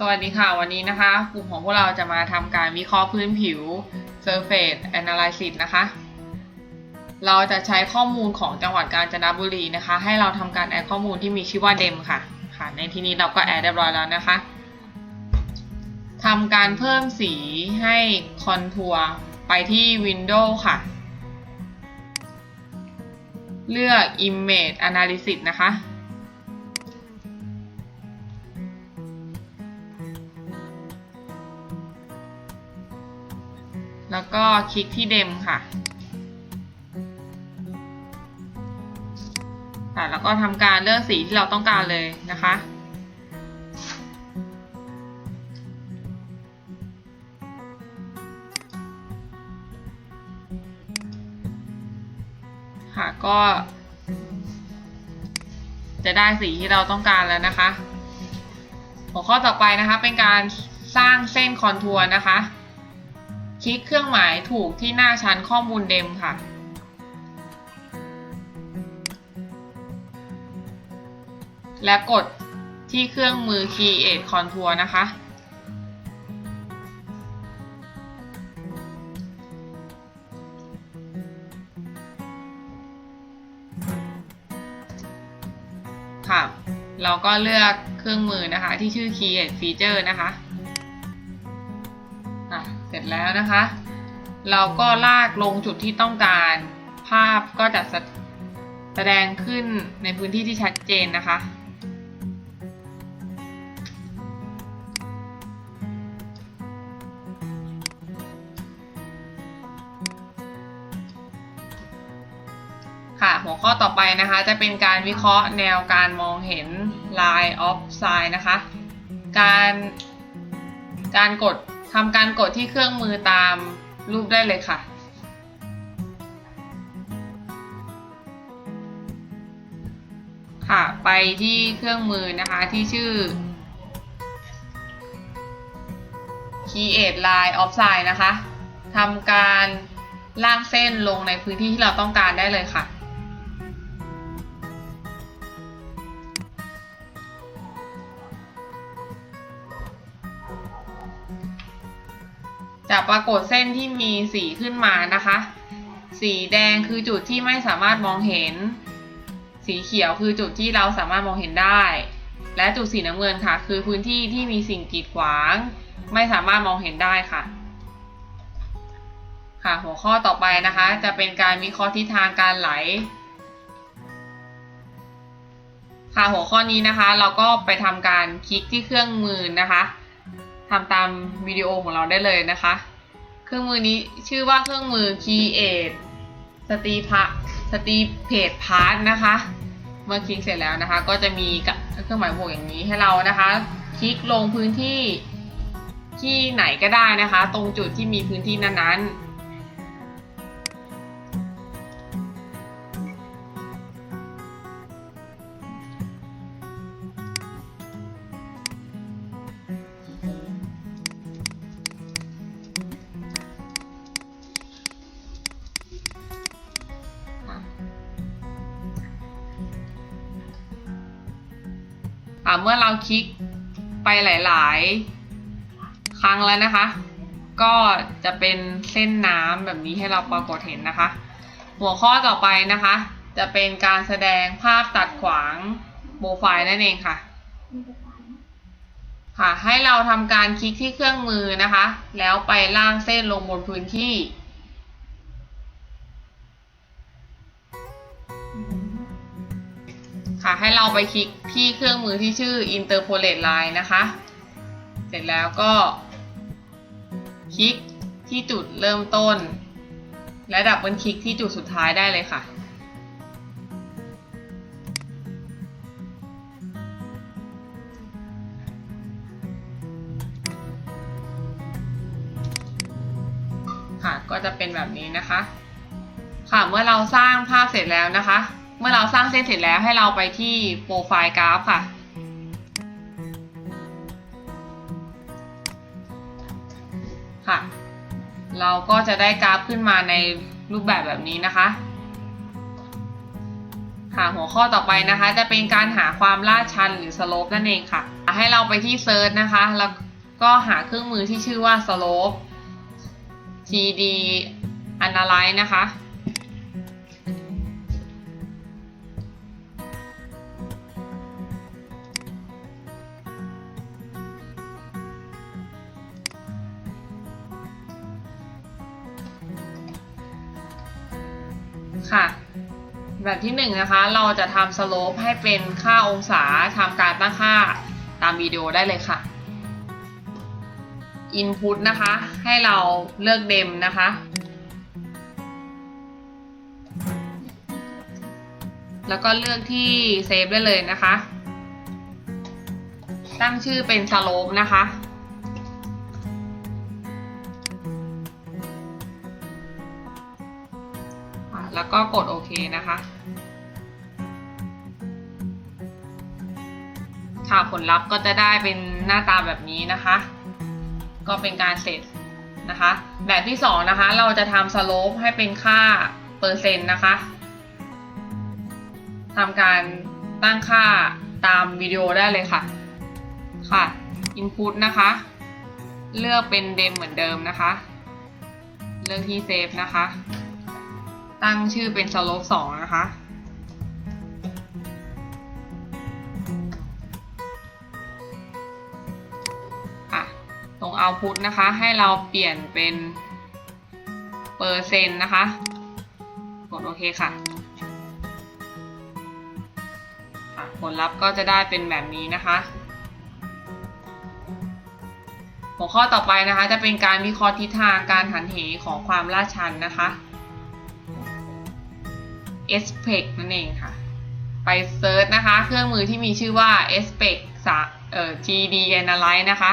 สวัสดีค่ะ วันนี้นะคะ กลุ่มของพวกเราจะมาทำการวิเคราะห์พื้นผิว Surface Analysis นะคะ เราจะใช้ข้อมูลของจังหวัดกาญจนบุรีนะคะ ให้เราทำการแอดข้อมูลที่มีชื่อว่าเดมค่ะค่ะ ในที่นี้เราก็แอดเรียบร้อยแล้วนะคะทำการเพิ่มสีให้คอนทัวร์ไปที่ Windows ค่ะ เลือก Image Analysis นะคะ แล้วก็คลิกที่เดมค่ะค่ะแล้วก็ทำการเลือกสีที่เราต้องการเลยนะคะค่ะก็ จะได้สีที่เราต้องการแล้วนะคะ หัวข้อต่อไปนะคะเป็นการสร้างเส้นคอนทัวร์นะคะ คลิกเครื่องหมายถูกที่หน้าชั้นข้อมูลเดมค่ะ และกดที่เครื่องมือ Create Contour นะคะ ค่ะ เราก็เลือกเครื่องมือนะคะที่ชื่อ Create Feature นะคะ แล้วนะคะ เราก็ลากลงจุดที่ต้องการ ภาพก็จะแสดงขึ้นในพื้นที่ที่ชัดเจนนะคะ ค่ะหัวข้อต่อไปนะคะจะเป็นการวิเคราะห์แนวการมองเห็น line of sight นะคะ การการกด ทำการกดที่เครื่องมือตามรูปได้เลยค่ะ ค่ะ ไปที่เครื่องมือนะคะที่ชื่อ create line of sight นะคะทำการลากเส้นลงในพื้นที่ที่เราต้องการได้เลยค่ะ จะปรากฏเส้นที่มีสีขึ้นมานะคะ สีแดงคือจุดที่ไม่สามารถมองเห็น สีเขียวคือจุดที่เราสามารถมองเห็นได้ และจุดสีน้ำเงินค่ะ คือพื้นที่ที่มีสิ่งกีดขวาง ไม่สามารถมองเห็นได้ค่ะ ค่ะหัวข้อต่อไปนะคะ จะเป็นการวิเคราะห์ทิศทางการไหล ค่ะหัวข้อนี้นะคะ เราก็ไปทำการคลิกที่เครื่องมือนะคะ ทำตามวิดีโอของเราได้เลยนะคะ เครื่องมือนี้ชื่อว่าเครื่องมือ Create สตีพะสตีเพจพาร์ทนะคะ เมื่อคลิกเสร็จแล้วนะคะ ก็จะมีเครื่องหมายบวกอย่างนี้ให้เรานะคะ คลิกลงพื้นที่ที่ไหนก็ได้นะคะ ตรงจุดที่มีพื้นที่นั้นๆ ค่ะเมื่อเราคลิกไปหลาย ๆ ครั้งแล้วนะคะ ก็จะเป็นเส้นน้ำแบบนี้ให้เราปรากฏเห็นนะคะ หัวข้อต่อไปนะคะ จะเป็นการแสดงภาพตัดขวางโปรไฟล์นั่นเองค่ะค่ะ ให้เราทำการคลิกที่เครื่องมือนะคะ แล้วไปล่างเส้นลงบนพื้นที่ ค่ะ ให้เราไปคลิกที่เครื่องมือที่ชื่อ Interpolate Line นะคะ เสร็จแล้วก็ คลิกที่จุดเริ่มต้น และดับเบิลคลิกที่จุดสุดท้ายได้เลยค่ะค่ะก็จะเป็นแบบนี้นะคะ ค่ะเมื่อเราสร้างภาพเสร็จแล้วนะคะ เมื่อเราสร้างเส้นเสร็จแล้วให้เราไปที่โปรไฟล์กราฟค่ะ ค่ะ เราก็จะได้กราฟขึ้นมาในรูปแบบแบบนี้นะคะ ค่ะหัวข้อต่อไปนะคะ จะเป็นการหาความลาดชันหรือสโลปนั่นเองค่ะ ให้เราไปที่เซิร์ชนะคะ แล้วก็หาเครื่องมือที่ชื่อว่า slope td analyze นะคะคะ แบบที่หนึ่งนะคะเราจะทำสโลปให้เป็นค่าองศาทำการตั้งค่าตามวิดีโอได้เลยค่ะ Input นะคะ ให้เราเลือกเดมนะคะ แล้วก็เลือกที่เซฟได้เลยนะคะ ตั้งชื่อเป็นสโลปนะคะ แล้วก็กดโอเคนะคะ ค่ะผลลัพธ์ก็จะได้เป็นหน้าตาแบบนี้นะคะ ก็เป็นการเสร็จนะคะ แบบที่สองนะคะ เราจะทำสโลปให้เป็นค่าเปอร์เซ็นต์นะคะทำการตั้งค่าตามวิดีโอได้เลยค่ะ ค่ะ Input นะคะ เลือกเป็นเดมเหมือนเดิมนะคะ เลือกที่เซฟนะคะ ตั้งชื่อเป็น slope 2นะคะคะ ตรง output นะคะ ให้เราเปลี่ยนเป็นเปอร์เซ็นต์นะคะ กดโอเคค่ะผลลัพธ์ก็จะได้เป็นแบบนี้นะคะ หัวข้อต่อไปนะคะ จะเป็นการวิเคราะห์ทิศทางการหันเหของความลาดชันนะคะ s p e c นั่นเองค่ะ ไปเซิร์ชนะคะ เครื่องมือที่มีชื่อว่า s p e c เอ่อ GD Analyze นะคะ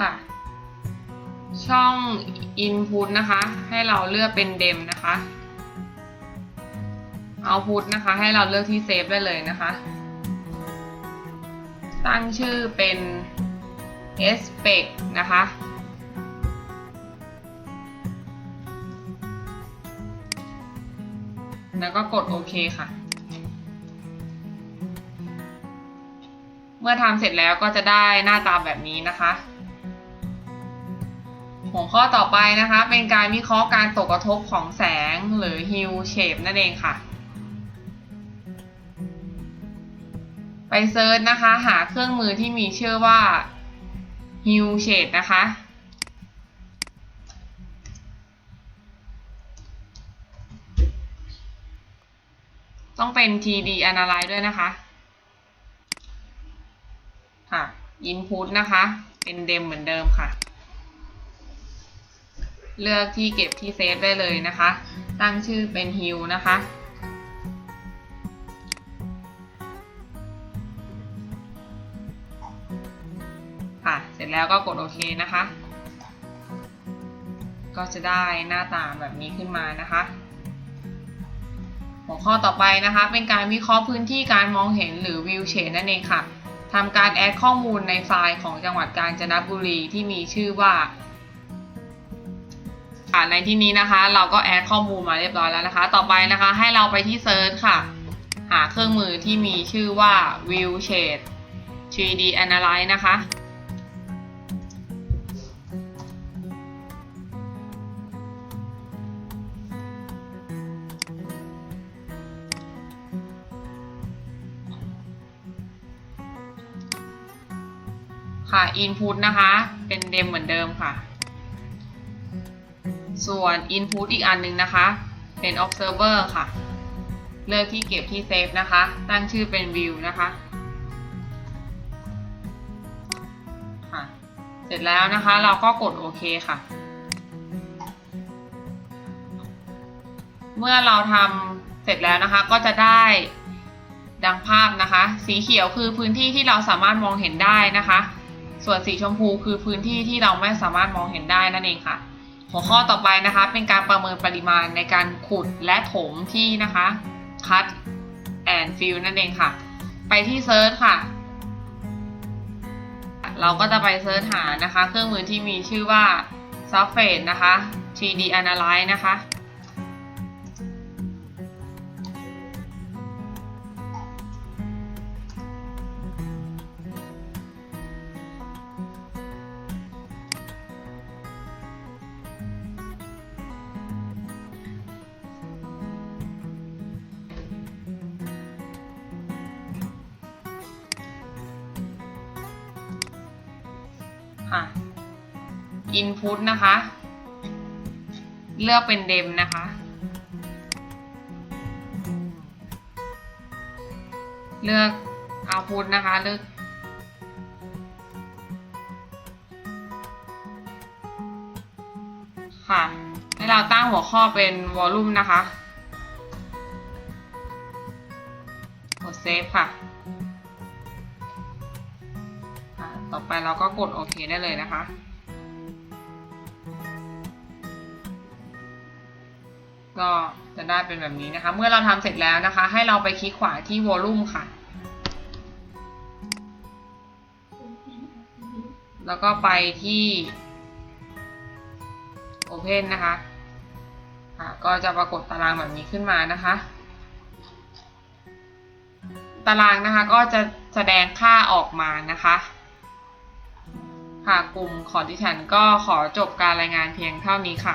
ค่ะ ช่อง Input นะคะ ให้เราเลือกเป็น Dem นะคะ Output นะคะ ให้เราเลือกที่ Save ได้เลยนะคะ ตั้งชื่อเป็น Aspect นะคะ แล้วก็กดโอเคค่ะ เมื่อทำเสร็จแล้วก็จะได้หน้าตาแบบนี้นะคะ หัวข้อต่อไปนะคะ เป็นการวิเคราะห์การตกกระทบของแสงหรือ hue shape นั่นเองค่ะ ไปเซิร์ชนะคะ หาเครื่องมือที่มีชื่อว่า hue shade นะคะ ต้องเป็น TD Analyze ด้วยนะคะ ค่ะ Input นะคะ เป็นเดมเหมือนเดิมค่ะ เลือกที่เก็บที่เซฟได้เลยนะคะ ตั้งชื่อเป็น Hue นะคะ ค่ะ เสร็จแล้วก็กดโอเคนะคะ ก็จะได้หน้าตาแบบนี้ขึ้นมานะคะ หัวข้อต่อไปนะคะ เป็นการวิเคราะห์พื้นที่การมองเห็นหรือวิวเชนนั่นเองค่ะทำการแอดข้อมูลในไฟล์ของจังหวัดกาญจนบุรีที่มีชื่อว่า ค่ะในที่นี้นะคะ เราก็แอดข้อมูลมาเรียบร้อยแล้วนะคะ ต่อไปนะคะ ให้เราไปที่เซิร์ชค่ะ หาเครื่องมือที่มีชื่อว่า View Shade 3D Analyze นะคะค่ะ Input นะคะ เป็นเดมเหมือนเดิมค่ะ ส่วน Input อีกอันหนึงนะคะ เป็น Observer ค่ะ เลือกที่เก็บที่ Save นะคะ ตั้งชื่อเป็น View นะคะค่ะเสร็จแล้วนะคะ เราก็กดโอเคค่ะ เมื่อเราทำเสร็จแล้วนะคะ ก็จะได้ดังภาพนะคะ สีเขียวคือพื้นที่ที่เราสามารถมองเห็นได้นะคะ ส่วนสีชมพูคือพื้นที่ที่เราไม่สามารถมองเห็นได้นั่นเองค่ะ หัวข้อต่อไปนะคะ เป็นการประเมินปริมาณในการขุดและถมที่นะคะ cut and fill นั่นเองค่ะ ไปที่เซิร์ชค่ะ เราก็จะไปเซิร์ชหานะคะ เครื่องมือที่มีชื่อว่า Surface นะคะ 3D Analyze นะคะ ค่ะ input นะคะ เลือกเป็นเดมนะคะ เลือก output นะคะ เลือกค่ะ ให้เราตั้งหัวข้อเป็น volume นะคะกด save ค่ะค่ะ ต่อไปเราก็กดโอเคได้เลยนะคะ ก็จะได้เป็นแบบนี้นะคะ เมื่อเราทำเสร็จแล้วนะคะ ให้เราไปคลิกขวาที่ volume ค่ะ แล้วก็ไปที่ open นะคะค่ะก็จะปรากฏตารางแบบนี้ขึ้นมานะคะ ตารางนะคะก็จะแสดงค่าออกมานะคะ ค่ะกลุ่มของดิฉันก็ขอจบการรายงานเพียงเท่านี้ค่ะ